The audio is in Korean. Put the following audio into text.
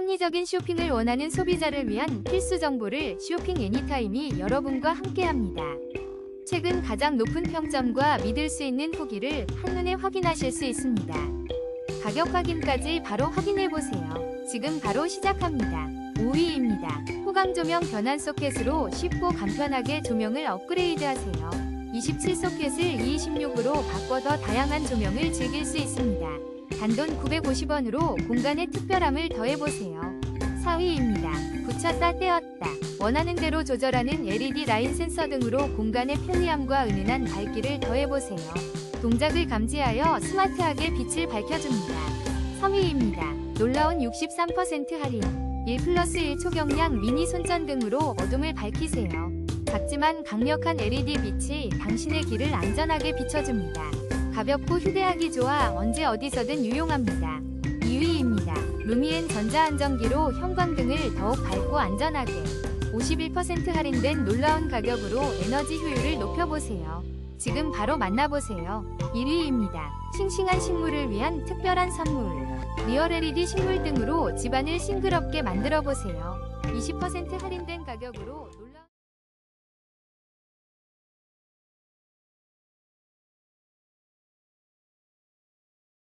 합리적인 쇼핑을 원하는 소비자를 위한 필수 정보를 쇼핑 애니타임이 여러분과 함께합니다. 최근 가장 높은 평점과 믿을 수 있는 후기를 한눈에 확인하실 수 있습니다. 가격 확인까지 바로 확인해 보세요. 지금 바로 시작합니다. 5위입니다. 호강 조명 변환 소켓으로 쉽고 간편하게 조명을 업그레이드하세요. 27소켓을 216으로 바꿔 더 다양한 조명을 즐길 수 있습니다. 단돈 950원으로 공간의 특별함을 더해보세요. 4위입니다. 붙였다 떼었다. 원하는 대로 조절하는 LED 라인 센서 등으로 공간의 편리함과 은은한 밝기를 더해보세요. 동작을 감지하여 스마트하게 빛을 밝혀줍니다. 3위입니다. 놀라운 63% 할인. 1 플러스 1 초경량 미니 손전 등으로 어둠을 밝히세요. 작지만 강력한 LED 빛이 당신의 길을 안전하게 비춰줍니다. 가볍고 휴대하기 좋아 언제 어디서든 유용합니다. 2위입니다. 루미엔 전자안정기로 형광등을 더욱 밝고 안전하게 51% 할인된 놀라운 가격으로 에너지 효율을 높여보세요. 지금 바로 만나보세요. 1위입니다. 싱싱한 식물을 위한 특별한 선물. 리얼 LED 식물 등으로 집안을 싱그럽게 만들어 보세요. 20% 할인된 가격으로 놀-